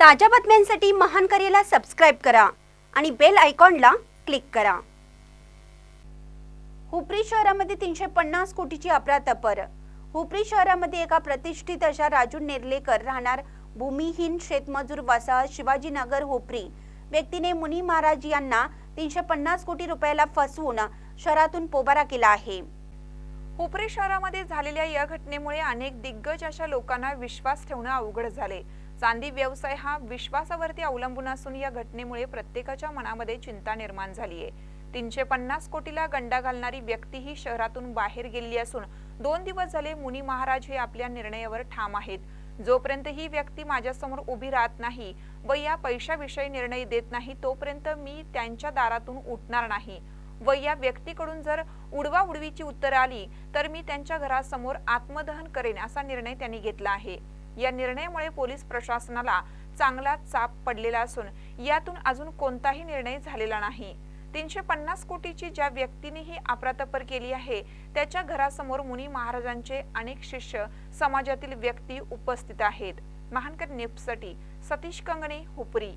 ताज्या बातम्यांसाठी महान करेला सबस्क्राईब करा आणि बेल आयकॉनला क्लिक करा. हुपरी शहरामध्ये तीनशे पन्नास कोटीची अपरातपर हुपरी शहरामध्ये एका प्रतिष्ठित अशा राजू नेर्लेकर राहणार भूमिहीन शेतमजूर वसाहत शिवाजीनगर हुपरी. व्यक्तीने मुनी महाराज यांना तीनशे पन्नास कोटी रुपयाला फसवून शहरातून पोबारा केला आहे. हुपरी शहरामध्ये झालेल्या या घटनेमुळे अनेक दिग्गज अशा लोकांना विश्वास ठेवणं अवघड झाले. चांदी व्यवसाय हा विश्वासावरती अवलंबून असून या घटनेमुळे प्रत्येकाच्या मनामध्ये चिंता निर्माण झाली आहे. तीनशे पन्नास कोटीला गंडा घालणारी व्यक्ती ही शहरातून बाहेर गेली असून दोन दिवस झाले मुनी महाराज हे आपल्या निर्णयावर ठाम आहेत. जोपर्यंत ही व्यक्ती माझ्यासमोर उभी राहत नाही व या पैशाविषयी निर्णय देत नाही तोपर्यंत मी त्यांच्या दारातून उठणार नाही. व या व्यक्तीकडून जर उडवा उडवीची उत्तरं आली तर मी त्यांच्या घरासमोर आत्मदहन करेन असा निर्णय त्यांनी घेतला आहे. या निर्णयामुळे पोलीस प्रशासनाला चांगला चाप पडलेला असून यातून अजून कोणताही निर्णय झालेला नाही. तीनशे पन्नास कोटीची ज्या व्यक्तीने ही अफरातफर केली आहे त्याच्या घरासमोर मुनी महाराजांचे अनेक शिष्य समाजातील व्यक्ती उपस्थित आहेत. महानकर न्यूजसाठी सतीश कंगणे हुपरी.